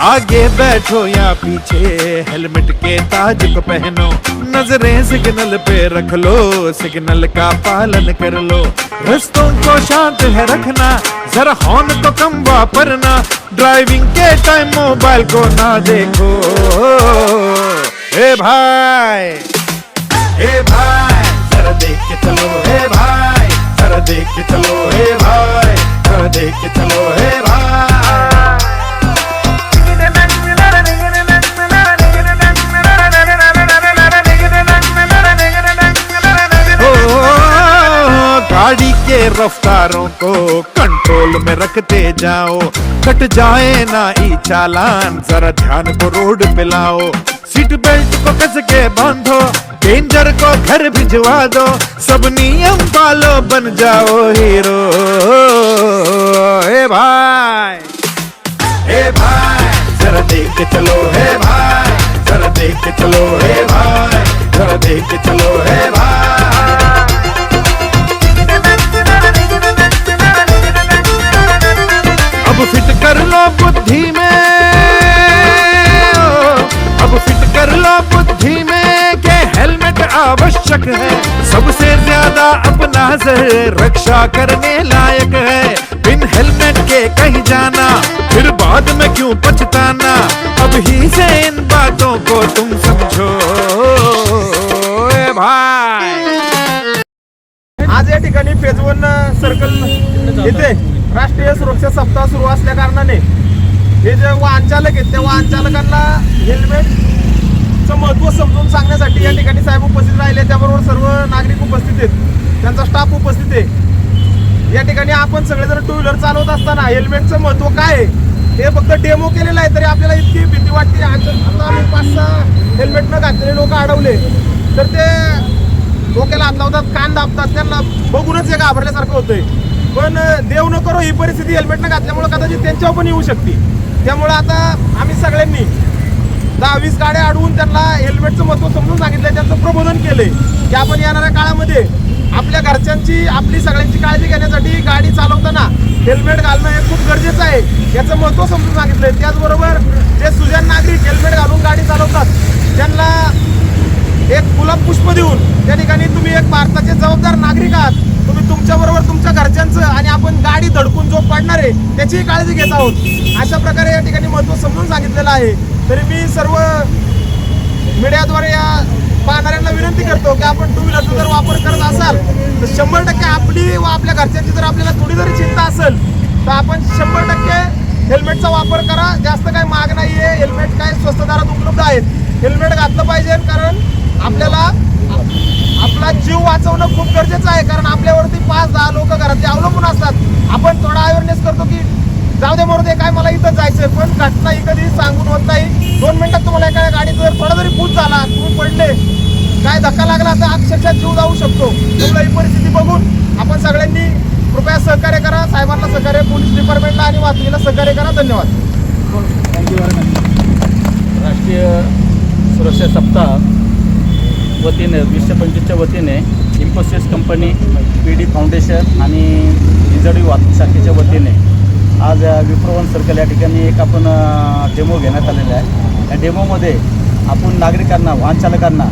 आगे बैठो या पीछे, हेलमेट के ताज को पहनो। नज़रें सिग्नल पे रख लो, सिग्नल का पालन कर लो। रस्तों को शांत है रखना, जरा हॉर्न तो कम वापरना। ड्राइविंग के टाइम मोबाइल को ना देखो। ए भाई ए भाई, जरा देख के चलो। हे भाई, जरा देख के चलो। हे भाई, जरा देख के चलो। हे भाई। रफ्तारों को कंट्रोल में रखते जाओ। कट जाए ना ई चालान, जरा ध्यान को रोड पे लाओ। सीट बेल्ट को कस के बांधो डेंजर को घर भिजवा दो। सब नियम पालो बन जाओ हीरो। ए भाई ए भाई, जरा देख के चलो हे भाई, जरा देख के चलो हे भाई, जरा देख के चलो हे भाई। आवश्यक है। सबसे ज्यादा अपना जहर रक्षा करने लायक है। बिन हेलमेट के कहीं जाना फिर बाद में क्यों पछताना? अब ही से इन बातों को तुम समझो। भाई। आज या ठिकाणी फेजवन सर्कल येथे राष्ट्रीय सुरक्षा सप्ताह सुरू असल्या कारणाने हे जे वाहन चालक आहेत त्या वाहन चालकांना हेल्मेटचं महत्त्व समजून सांगण्यासाठी या ठिकाणी साहेब उपस्थित राहिले. त्याबरोबर सर्व नागरिक उपस्थित आहेत. त्यांचा स्टाफ उपस्थित आहे. या ठिकाणी आपण सगळेजण टू व्हीलर चालवत असताना हेल्मेटचं महत्त्व काय आहे? हे फक्त डेमो केलेलं आहे तरी आपल्याला इतकी भीती वाटते. आता आम्ही पाच सहा हेल्मेट न घातलेले लोक अडवले तर ते डोक्याला हात लावतात कान दाबतात. त्यांना बघूनच हे घाबरल्यासारखं होतंय. पण देव न करो ही परिस्थिती हेल्मेट न घातल्यामुळे कदाचित त्यांच्यावर पण येऊ शकते. त्यामुळे आता आम्ही सगळ्या दहा वीस गाड्या अडवून त्यांना हेल्मेटचं महत्त्व समजून सांगितलं त्यांचं प्रबोधन केले की आपण येणाऱ्या काळामध्ये आपल्या घरच्यांची आपली सगळ्यांची काळजी घेण्यासाठी गाडी चालवताना हेल्मेट घालणं हे खूप गरजेचं आहे. याचं महत्त्व समजून सांगितलंय. त्याचबरोबर जे सुजान नागरिक हेल्मेट घालून गाडी चालवतात त्यांना एक गुलाब पुष्प देऊन त्या ठिकाणी तुम्ही एक भारताचे जबाबदार नागरिक आहात. तुम्ही तुमच्याबरोबर तुमच्या घरच्यांचं आणि आपण गाडी धडकून जो पडणार आहे त्याचीही काळजी घेत आहोत. अशा प्रकारे या ठिकाणी महत्त्व समजून सांगितलेलं आहे. तरी मी सर्व मीडियाद्वारे या पाहणाऱ्यांना विनंती करतो की आपण टू व्हीलरचा जर वापर करत असाल तर शंभर टक्के आपली व आपल्या घरच्यांची जर आपल्याला थोडी जरी चिंता असेल तर आपण शंभर टक्के हेल्मेटचा वापर करा. जास्त काही महाग नाही आहे हेल्मेट काय स्वस्त दरात उपलब्ध आहेत. हेल्मेट घातलं पाहिजे कारण आपल्याला आपला जीव वाचवणं खूप गरजेचं आहे कारण आपल्यावरती पाच दहा लोक घरातले अवलंबून असतात. आपण थोडा अवेअरनेस करतो की जाऊ दे मरू दे काय मला इथं जायचं पण घटना ही कधी सांगून होत नाही. दोन मिनिटात तुम्हाला एका गाडीत जर थोडा जरी पूज झाला तुम्ही पडले. काय धक्का लागला तर अक्षरशः जीव जाऊ शकतो. त्यामुळे ही परिस्थिती बघून आपण सगळ्यांनी कृपया सहकार्य करा. साहेबांना सहकार्य पोलीस डिपार्टमेंटला आणि वाहतुकीला सहकार्य करा. धन्यवाद. राष्ट्रीय सुरक्षा सप्ताह वतीने वीसशे पंचवीसच्या वतीने Infosys company P D foundation आणि इंजडी वाहतूक शाखेच्या वतीने आज विप्रोवन सर्कल या ठिकाणी एक आपण डेमो घेण्यात आलेला आहे. या डेमोमध्ये आपण नागरिकांना वाहन चालकांना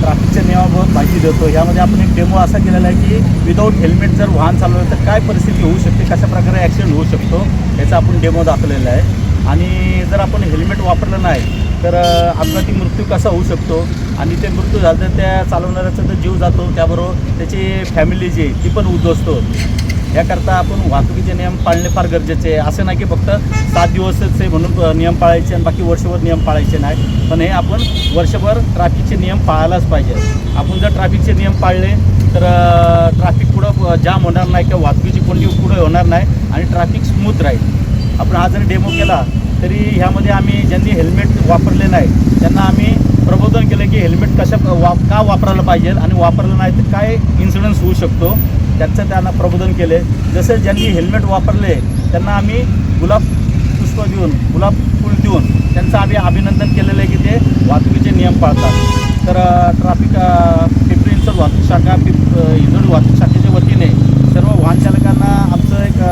ट्रॅफिकच्या नियमाबाबत माहिती देतो. यामध्ये आपण एक डेमो असा केलेला आहे की विदाऊट हेल्मेट जर वाहन चालवलं तर काय परिस्थिती होऊ शकते कशा प्रकारे ॲक्सिडेंट होऊ शकतो याचा आपण डेमो दाखवलेला आहे. आणि जर आपण हेल्मेट वापरलं नाही तर अपघाती मृत्यू कसा होऊ शकतो? आणि ते मृत्यू झालं तर त्या चालवणाऱ्याचा तर जीव जातो. त्याबरोबर त्याची फॅमिली जी आहे ती पण उद्ध्वस्त होते. याकरता आपण वाहतुकीचे नियम पाळणे फार गरजेचे आहे. असं नाही की फक्त सात दिवसच आहे म्हणून नियम पाळायचे आणि बाकी वर्षभर नियम पाळायचे नाही. पण हे आपण वर्षभर ट्रॅफिकचे नियम पाळायलाच पाहिजे. आपण जर ट्रॅफिकचे नियम पाळले तर ट्रॅफिक पुढं जाम होणार नाही किंवा वाहतुकीची कोणती पुढे होणार नाही आणि ट्रॅफिक स्मूथ राहील. आपण हा जरी डेमो केला तरी ह्यामध्ये आम्ही ज्यांनी हेल्मेट वापरले नाही त्यांना आम्ही प्रबोधन केलं की हेल्मेट कशा वा का वापरायला पाहिजे आणि वापरलं नाही तर काय इन्सिडन्स होऊ शकतो? त्याचं त्यांना प्रबोधन केले जसे ज्यांनी हेल्मेट वापरले त्यांना आम्ही गुलाब पुष्प देऊन गुलाब फूल देऊन त्यांचं आम्ही अभिनंदन केलेलं आहे की ते वाहतुकीचे नियम पाळतात. तर ट्रॅफिक पिंपरी वाहतूक शाखा पिंप इंदोरी वाहतूक शाखेच्या वतीने सर्व वाहन चालकांना आमचं एक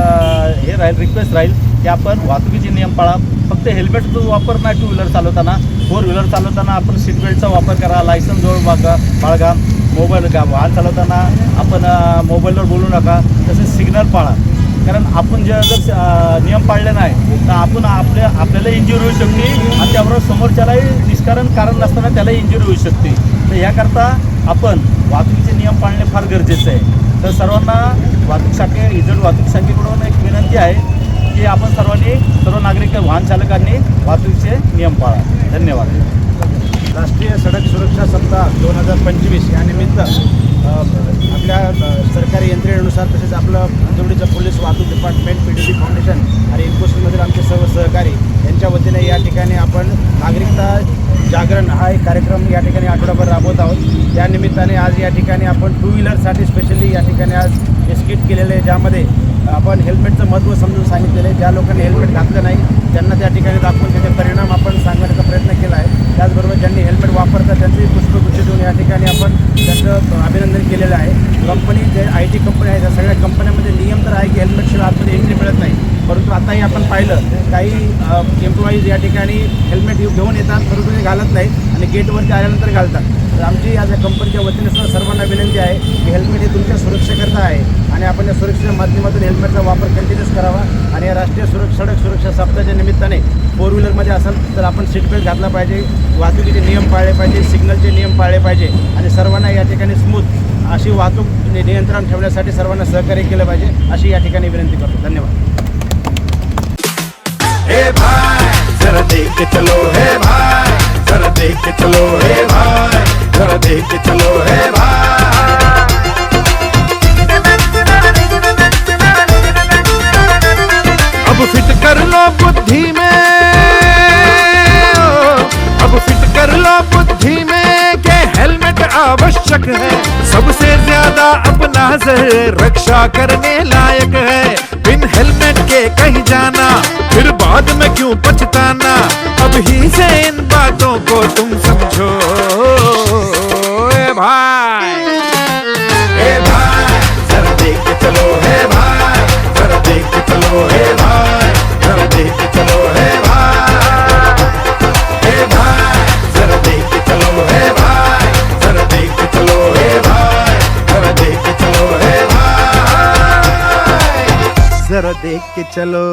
हे राहील रिक्वेस्ट राहील की आपण वाहतुकीचे नियम पाळा. फक्त हेल्मेटचा वापर नाही टू व्हीलर चालवताना. फोर व्हीलर चालवताना आपण सीट बेल्टचा वापर करा लायसन्स जवळ बागा बाळगा. मोबाईल का? वाहन चालवताना आपण मोबाईलवर बोलू नका तसेच सिग्नल पाळा. कारण आपण जर जर नियम पाळले नाही तर आपण आपल्या आपल्याला इंजुरी होऊ शकते आणि त्याबरोबर समोरच्यालाही निष्कारण कारण नसताना त्याला इंजुरी होऊ शकते. तर याकरता आपण वाहतुकीचे नियम पाळणे फार गरजेचं आहे. तर सर्वांना वाहतूक शाखे इजड वाहतूक शाखेकडून एक विनंती आहे की आपण सर्वांनी सर्व नागरिक वाहन चालकांनी वाहतुकीचे नियम पाळा. धन्यवाद. राष्ट्रीय सडक सुरक्षा सप्ताह दोन हजार पंचवीस या निमित्त आपल्या सरकारी यंत्रणेनुसार तसेच आपलं अंजवडीचं पोलीस वाहतूक department P D C foundation आणि इन्फोसिसमधील आमचे सर्व सहकारी यांच्या वतीने या ठिकाणी आपण नागरिकता जागरण हा एक कार्यक्रम या ठिकाणी आठवडाभर राबवत आहोत. त्या निमित्ताने आज या ठिकाणी आपण टू व्हीलरसाठी स्पेशली या ठिकाणी आज हे केलेले केलेलं आहे ज्यामध्ये आपण हेल्मेटचं महत्त्व समजून सांगितलेलं आहे. ज्या लोकांनी हेल्मेट घातलं नाही त्यांना त्या ठिकाणी दाखवून त्याचे परिणाम आपण सांगण्याचा प्रयत्न केला आहे त्याचबरोबर ज्यांनी हेल्मेट वापरतात त्यांचेही पुष्पगुच्छ देऊन या ठिकाणी आपण त्यांचं अभिनंदन केलेलं आहे कंपनी जे आय टी कंपनी आहे त्या सगळ्या कंपन्यांमध्ये आहे की हेल्मेटशिवाय आतमध्ये एंट्री मिळत नाही. परंतु आताही आपण पाहिलं काही एम्प्लॉईज या ठिकाणी हेल्मेट घेऊन येतात परंतु ते घालत नाहीत आणि गेटवरती आल्यानंतर घालतात. तर आमची आज या कंपनीच्या वतीने सुद्धा सर्वांना विनंती आहे की हेल्मेट हे तुमच्या सुरक्षेकरता आहे आणि आपण या सुरक्षेच्या माध्यमातून हेल्मेटचा वापर कंटिन्यूस करावा आणि या राष्ट्रीय सुरक्षा सडक सुरक्षा सप्ताहाच्या निमित्ताने फोर व्हीलरमध्ये असेल तर आपण सीट बेल्ट घातला पाहिजे वाहतुकीचे नियम पाळले पाहिजे सिग्नलचे नियम पाळले पाहिजे आणि सर्वांना या ठिकाणी स्मूथ अशी वाहतूक नि- नियंत्रण ठेवण्यासाठी सर्वांना सहकार्य केलं पाहिजे अशी या ठिकाणी विनंती करतो. धन्यवाद. हे भाई जरा देख के चलो हे भाई जरा देख के चलो हे भाई जरा देख के चलो हे भाई। अब फिट कर लो बुद्धि में अब फिट कर लो बुद्धि में के हेलमेट आवश्यक है। सबसे ज्यादा है, रक्षा करने लायक है। बिन हेलमेट के कहीं जाना, फिर बाद में क्यों पछताना? अब ही से इन बातों को तुम समझो। देख के चलो